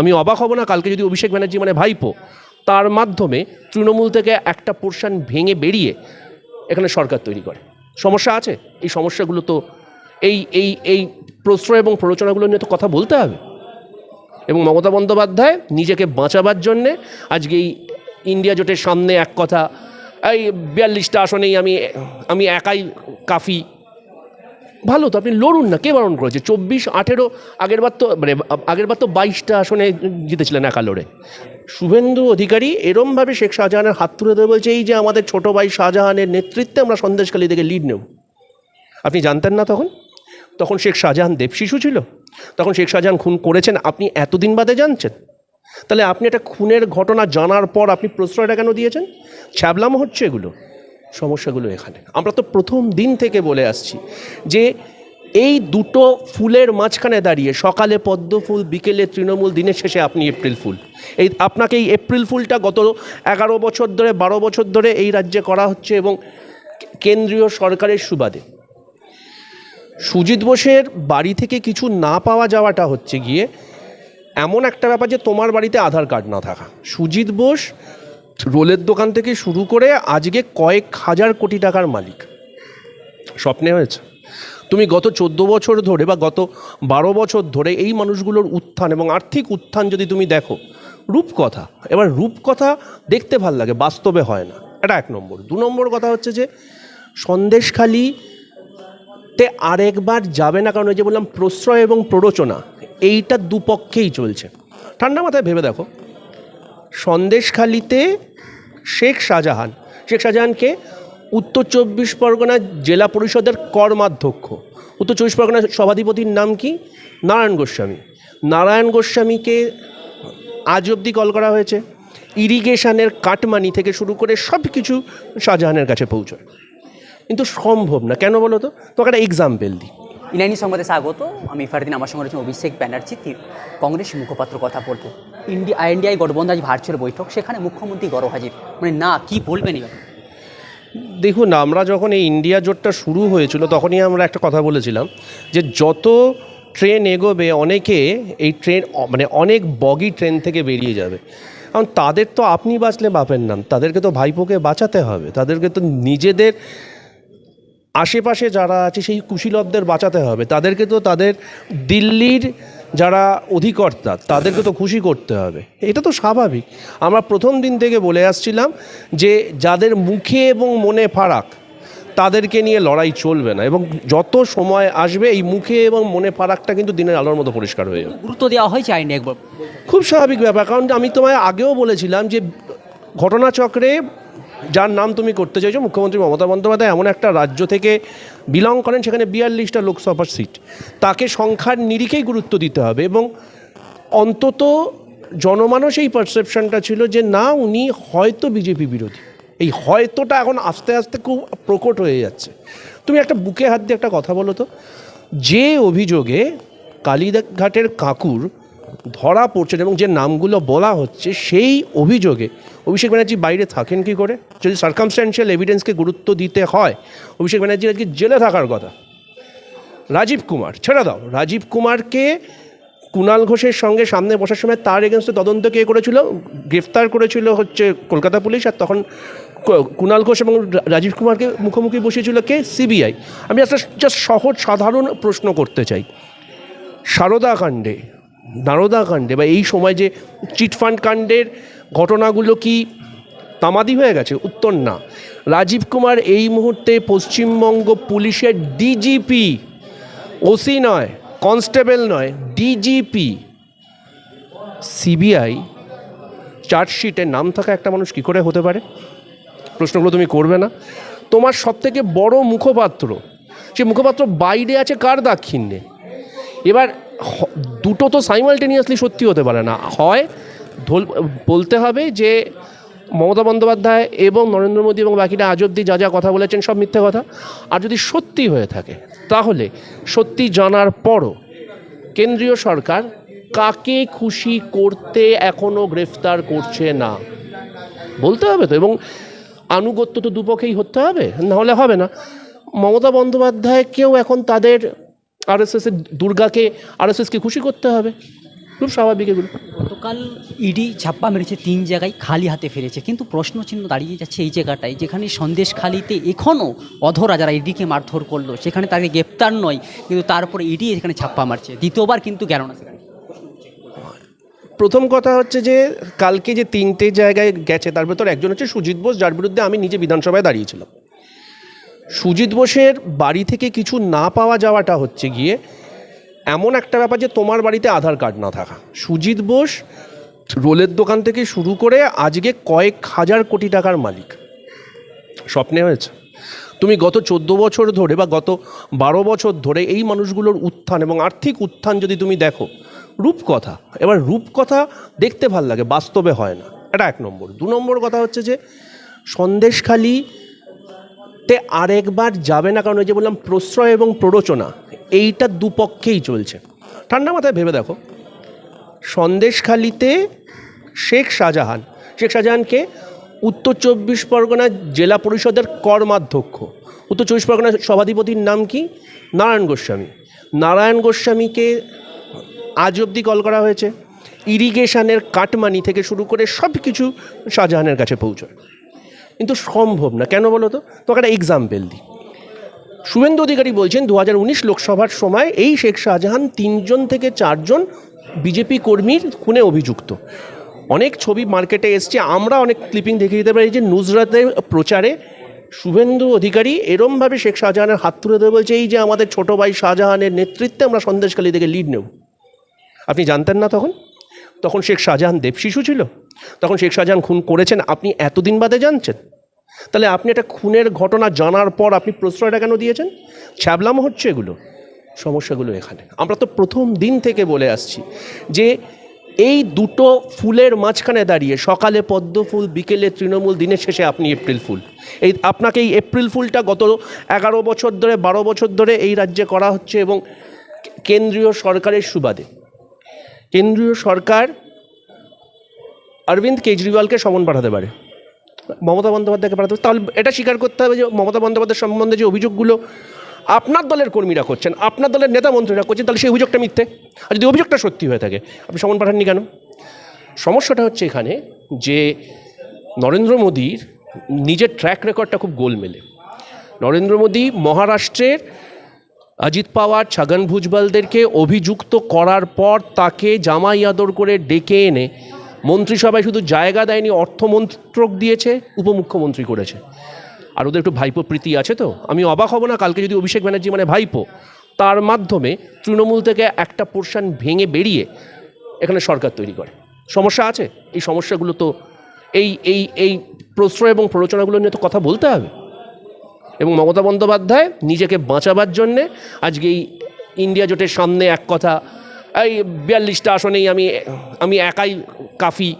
আমি অবাক হব না, কালকে যদি অভিষেক ব্যানার্জি মানে ভাইপো, তার মাধ্যমে তৃণমূল থেকে একটা পোর্শন ভেঙে বেরিয়ে এখানে সরকার তৈরি করে। সমস্যা আছে? এই সমস্যাগুলো তো এই এই এই প্রশ্রয় এবং প্ররোচনাগুলো নিয়ে তো কথা বলতে হবে। এবং মমতা বন্দ্যোপাধ্যায় নিজেকে বাঁচাবার জন্যে আজকে এই ইন্ডিয়া জোটের সামনে এক কথা, এই বিয়াল্লিশটা আসনেই আমি আমি একাই কাফি ভালো তো আপনি লড়ুন না, কে বারণ করেছে? চব্বিশ, আঠেরো, আগের বার তো মানে আগের বার তো বাইশটা আসনে জিতেছিলেন একা লড়ে। শুভেন্দু অধিকারী এরমভাবে শেখ শাহজাহানের হাত তুলে ধরে বলছে, এই যে আমাদের ছোট ভাই শাহজাহানের নেতৃত্বে আমরা সন্দেশখালী থেকে লিড নেব। আপনি জানতেন না তখন? তখন শেখ শাহজাহান দেবশিশু ছিল। তখন শেখ শাহজাহান খুন করেছেন, আপনি এতদিন বাদে জানছেন? তাহলে আপনি একটা খুনের ঘটনা জানার পর আপনি প্রশ্রয়টা কেন দিয়েছেন? ছ্যাবলামো হচ্ছে এগুলো। সমস্যাগুলো এখানে। আমরা তো প্রথম দিন থেকে বলে আসছি যে এই দুটো ফুলের মাঝখানে দাঁড়িয়ে সকালে পদ্ম ফুল, বিকেলে তৃণমূল, দিনের শেষে আপনি এপ্রিল ফুল। এই আপনাকে এই এপ্রিল ফুলটা গত এগারো বছর ধরে, বারো বছর ধরে এই রাজ্যে করা হচ্ছে এবং কেন্দ্রীয় সরকারের সুবাদে। সুজিত বোসের বাড়ি থেকে কিছু না পাওয়া যাওয়াটা হচ্ছে গিয়ে এমন একটা ব্যাপার যে তোমার বাড়িতে আধার কার্ড না থাকা। সুজিত বোস রোলের দোকান থেকে শুরু করে আজকে কয়েক হাজার কোটি টাকার মালিক। স্বপ্নে হয়েছে। তুমি গত চোদ্দ বছর ধরে বা গত বারো বছর ধরে এই মানুষগুলোর উত্থান এবং আর্থিক উত্থান যদি তুমি দেখো, রূপকথা, এবার রূপকথা দেখতে ভালো লাগে, বাস্তবে হয় না। এটা এক নম্বর। দু নম্বর কথা হচ্ছে যে, সন্দেশখালী তে আরেকবার যাবে না, কারণ ওই যে বললাম প্রশ্রয় এবং প্ররোচনা, এইটা দুপক্ষেই চলছে। ঠান্ডা মাথায় ভেবে দেখো সন্দেশখালিতে শেখ শাহজাহান। শেখ শাহজাহানকে উত্তর চব্বিশ পরগনা জেলা পরিষদের কর্মাধ্যক্ষ। উত্তর চব্বিশ পরগনার সভাধিপতির নাম কি? নারায়ণ গোস্বামী। নারায়ণ গোস্বামীকে আজ অবধি কল করা হয়েছে। ইরিগেশনের কাটমানি থেকে শুরু করে সব কিছু শাহজাহানের কাছে পৌঁছয়। কিন্তু সম্ভব না। কেন বলো তো? তোকে একটা এক্সাম্পল দিই। ইনানি সংবাদে স্বাগত আমি ফারদিন, আমার সঙ্গে রয়েছেন অভিষেক ব্যানার্জি কংগ্রেস মুখপাত্র কথা বলব। ইন্ডিয়া আইএনডিআই গঠবন্ধন আজ ভার্চুয়াল বৈঠক, সেখানে মুখ্যমন্ত্রী গড় হাজির মানে না, কি বলবেন এবার? দেখুন, আমরা যখন এই ইন্ডিয়া জোটটা শুরু হয়েছিল, তখনই আমরা একটা কথা বলেছিলাম যে যত ট্রেন এগোবে, অনেকে এই ট্রেন মানে অনেক বগি ট্রেন থেকে বেরিয়ে যাবে। কারণ তাদের তো আপনি বাঁচলে বাপের নাম, তাদেরকে তো ভাইপোকে বাঁচাতে হবে, তাদেরকে তো নিজেদের আশেপাশে যারা আছে, সেই কুশীলবদের বাঁচাতে হবে, তাদেরকে তো তাদের দিল্লির যারা অধিকর্তা তাদেরকে তো খুশি করতে হবে। এটা তো স্বাভাবিক। আমরা প্রথম দিন থেকে বলে আসছিলাম যে যাদের মুখে এবং মনে ফারাক তাদেরকে নিয়ে লড়াই চলবে না এবং যত সময় আসবে এই মুখে এবং মনে ফারাকটা কিন্তু দিনের আলোর মতো পরিষ্কার হয়ে যাবে। গুরুত্ব দেওয়া হয় চাইনি একবার। খুব স্বাভাবিক ব্যাপার কারণ আমি তোমায় আগেও বলেছিলাম যে ঘটনাচক্রে যার নাম তুমি করতে চাইছো, মুখ্যমন্ত্রী মমতা বন্দ্যোপাধ্যায় এমন একটা রাজ্য থেকে বিলং করেন, সেখানে বিয়াল্লিশটা লোকসভার সিট তাকে সংখ্যার নিরিখেই গুরুত্ব দিতে হবে এবং অন্তত জনমানস এই পারসেপশনটা ছিল যে না, উনি হয়তো বিজেপি বিরোধী। এই হয়তোটা এখন আস্তে আস্তে খুব প্রকট হয়ে যাচ্ছে। তুমি একটা বুকে হাত দিয়ে একটা কথা বলো তো। যে অভিযোগে কালীঘাটের কাকুর ধরা পড়ছেন এবং যে নামগুলো বলা হচ্ছে সেই অভিযোগে অভিষেক ব্যানার্জি বাইরে থাকেন কি করে? যদি সার্কামস্ট্যান্সিয়াল এভিডেন্সকে গুরুত্ব দিতে হয়, অভিষেক ব্যানার্জির আজকে জেলে থাকার কথা। রাজীব কুমার, ছেড়ে দাও। রাজীব কুমারকে কুণাল ঘোষের সঙ্গে সামনে বসার সময় তার এগেনস্টে তদন্ত কে করেছিল? গ্রেফতার করেছিল হচ্ছে কলকাতা পুলিশ আর তখন কুণাল ঘোষ এবং রাজীব কুমারকে মুখোমুখি বসিয়েছিল কে? সিবিআই। আমি একটা জাস্ট সহজ সাধারণ প্রশ্ন করতে চাই। সারদা কাণ্ডে নারদা কাণ্ডে বা এই সময় যে চিটফান্ড কাণ্ডের ঘটনাগুলো কি তামাদি হয়ে গেছে? উত্তর না। রাজীব কুমার এই মুহূর্তে পশ্চিমবঙ্গ পুলিশের ডিজিপি ওসি নয়, কনস্টেবল নয় ডিজিপি সিবিআই চার্জশিটে নাম থাকা একটা মানুষ কী করে হতে পারে? প্রশ্নগুলো তুমি করবে না। তোমার সবথেকে বড় মুখপাত্র, সে মুখপাত্র বাইরে আছে কার দাক্ষিণ্যে? এবার দুটো তো সাইমালটেনিয়াসলি সত্যি হতে পারে না। হয় ধোল, বলতে হবে যে মমতা বন্দ্যোপাধ্যায় এবং নরেন্দ্র মোদী এবং বাকিরা আজ অব্দি যা যা কথা বলেছেন সব মিথ্যে কথা। আর যদি সত্যি হয়ে থাকে, তাহলে সত্যি জানার পরও কেন্দ্রীয় সরকার কাকে খুশি করতে এখনও গ্রেফতার করছে না? বলতে হবে তো, এবং আনুগত্য তো দুপক্ষেই হতে হবে, নাহলে হবে না। মমতা বন্দ্যোপাধ্যায়কেও এখন তাদের আরএসএসের দুর্গাকে আরএসএসকে খুশি করতে হবে। খুব স্বাভাবিক এগুলো। গতকাল ইডি ছাপ্পা মেরেছে তিন জায়গায় খালি হাতে ফিরেছে কিন্তু প্রশ্নচিহ্ন দাঁড়িয়ে যাচ্ছে এই জায়গাটায় যেখানে সন্দেশখালিতে এখনও অধরা যারা ইডিকে মারধর করল সেখানে তাকে গ্রেপ্তার নয় কিন্তু তারপরে ইডি এখানে ছাপ্পা মারছে। দ্বিতীয়বার কিন্তু গেল না সেখানে? প্রথম কথা হচ্ছে যে কালকে যে তিনটে জায়গায় গেছে তার ভেতর একজন হচ্ছে সুজিত বোস যার বিরুদ্ধে আমি নিজে বিধানসভায় দাঁড়িয়েছিলাম। সুজিত বোসের বাড়ি থেকে কিছু না পাওয়া যাওয়াটা হচ্ছে গিয়ে এমন একটা ব্যাপার যে তোমার বাড়িতে আধার কার্ড না থাকা। সুজিত বোস রোলের দোকান থেকে শুরু করে আজকে কয়েক হাজার কোটি টাকার মালিক। স্বপ্নে হয়েছে। তুমি গত চোদ্দ বছর ধরে বা গত বারো বছর ধরে এই মানুষগুলোর উত্থান এবং আর্থিক উত্থান যদি তুমি দেখো, রূপকথা, এবার রূপকথা দেখতে ভালো লাগে, বাস্তবে হয় না। এটা এক নম্বর। দু নম্বর কথা হচ্ছে যে সন্দেশখালি তে আরেকবার যাবে না, কারণ ওই যে বললাম প্রশ্রয় এবং প্ররোচনা, এইটা দুপক্ষেই চলছে। ঠান্ডা মাথায় ভেবে দেখো। সন্দেশখালিতে শেখ শাহজাহান, শেখ শাহজাহানকে উত্তর চব্বিশ পরগনা জেলা পরিষদের কর্মাধ্যক্ষ, উত্তর চব্বিশ পরগনার সভাধিপতির নাম কি? নারায়ণ গোস্বামী। নারায়ণ গোস্বামীকে আজ অবধি কল করা হয়েছে। ইরিগেশনের কাটমানি থেকে শুরু করে সব কিছু শাহজাহানের কাছে পৌঁছয়। কিন্তু সম্ভব না। কেন বলো তো? তোকে একটা এক্সাম্পল দিই। শুভেন্দু অধিকারী বলছেন দু হাজার উনিশ লোকসভার সময় এই শেখ শাহজাহান তিনজন থেকে চারজন বিজেপি কর্মীর খুনে অভিযুক্ত। অনেক ছবি মার্কেটে এসছে, আমরা অনেক ক্লিপিং দেখে দিতে পারি যে নুজরাতের প্রচারে শুভেন্দু অধিকারী এরমভাবে শেখ শাহজাহানের হাত তুলে ধরে বলছে, এই যে আমাদের ছোট ভাই শাহজাহানের নেতৃত্বে আমরা সন্দেশখালী থেকে লিড নেব। আপনি জানতেন না তখন? তখন শেখ শাহজাহান দেবশিশু ছিল? তখন শেখ শাহজাহান খুন করেছেন। আপনি এতদিন বাদে জানছেন? তাহলে আপনি একটা খুনের ঘটনা জানার পর আপনি প্রশ্রয়টা কেন দিয়েছেন? ছ্যাবলামো হচ্ছে এগুলো, সমস্যাগুলো এখানে। আমরা তো প্রথম দিন থেকে বলে আসছি যে এই দুটো ফুলের মাঝখানে দাঁড়িয়ে সকালে পদ্ম ফুল, বিকেলে তৃণমূল, দিনের শেষে আপনি এপ্রিল ফুল। এই আপনাকে এই এপ্রিল ফুলটা গত এগারো বছর ধরে, বারো বছর ধরে এই রাজ্যে করা হচ্ছে এবং কেন্দ্রীয় সরকারের সুবাদে। কেন্দ্রীয় সরকার অরবিন্দ কেজরিওয়ালকে সমন পাঠাতে পারে। মমতা বন্দ্যোপাধ্যায়কে পাঠাতে তাহলে এটা স্বীকার করতে হবে যে মমতা বন্দ্যোপাধ্যায় সম্বন্ধে যে অভিযোগগুলো আপনার দলের কর্মীরা করছেন, আপনার দলের নেতা মন্ত্রীরা করছেন, তাহলে সেই অভিযোগটা মিথ্যে। আর যদি অভিযোগটা সত্যি হয়ে থাকে, আপনি সমন পাঠাননি কেন? সমস্যাটা হচ্ছে এখানে যে নরেন্দ্র মোদীর নিজের ট্র্যাক রেকর্ডটা খুব গোলমেলে নরেন্দ্র মোদী মহারাষ্ট্রের অজিত পাওয়ার, ছাগন ভুজবলদেরকে অভিযুক্ত করার পর তাকে জামাই আদর করে ডেকে এনে মন্ত্রিসভায় শুধু জায়গা দেয়নি, অর্থমন্ত্রক দিয়েছে, উপমুখ্যমন্ত্রী করেছে। আর ওদের একটু ভাইপো প্রীতি আছে তো? আমি অবাক হব না, কালকে যদি অভিষেক ব্যানার্জি মানে ভাইপো, তার মাধ্যমে তৃণমূল থেকে একটা পোর্শন ভেঙে বেরিয়ে এখানে সরকার তৈরি করে। সমস্যা আছে? এই সমস্যাগুলো তো, এই এই এই প্রশ্রয় এবং প্ররোচনাগুলো নিয়ে তো কথা বলতে হবে। এবং মমতা বন্দ্যোপাধ্যায় নিজেকে বাঁচাবার জন্যে আজকে এই ইন্ডিয়া জোটের সামনে এক কথা এই বিয়াল্লিশটা আসনেই আমি আমি একাই কাফি।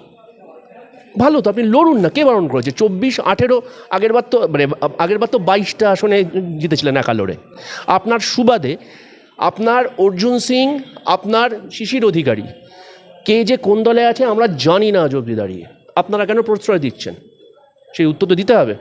ভালো তো, আপনি লড়ুন না, কে বারণ করেছে? চব্বিশ, আঠেরো আগেরবার তো মানে আগেরবার তো বাইশটা আসনে জিতেছিলেন একা লড়ে। আপনার সুবাদে, আপনার অর্জুন সিং, আপনার শিশির অধিকারী, কে যে কোন দলে আছে আমরা জানি না আজ দাঁড়িয়ে। আপনারা কেন প্রশ্রয় দিচ্ছেন? সেই উত্তর তো দিতে হবে।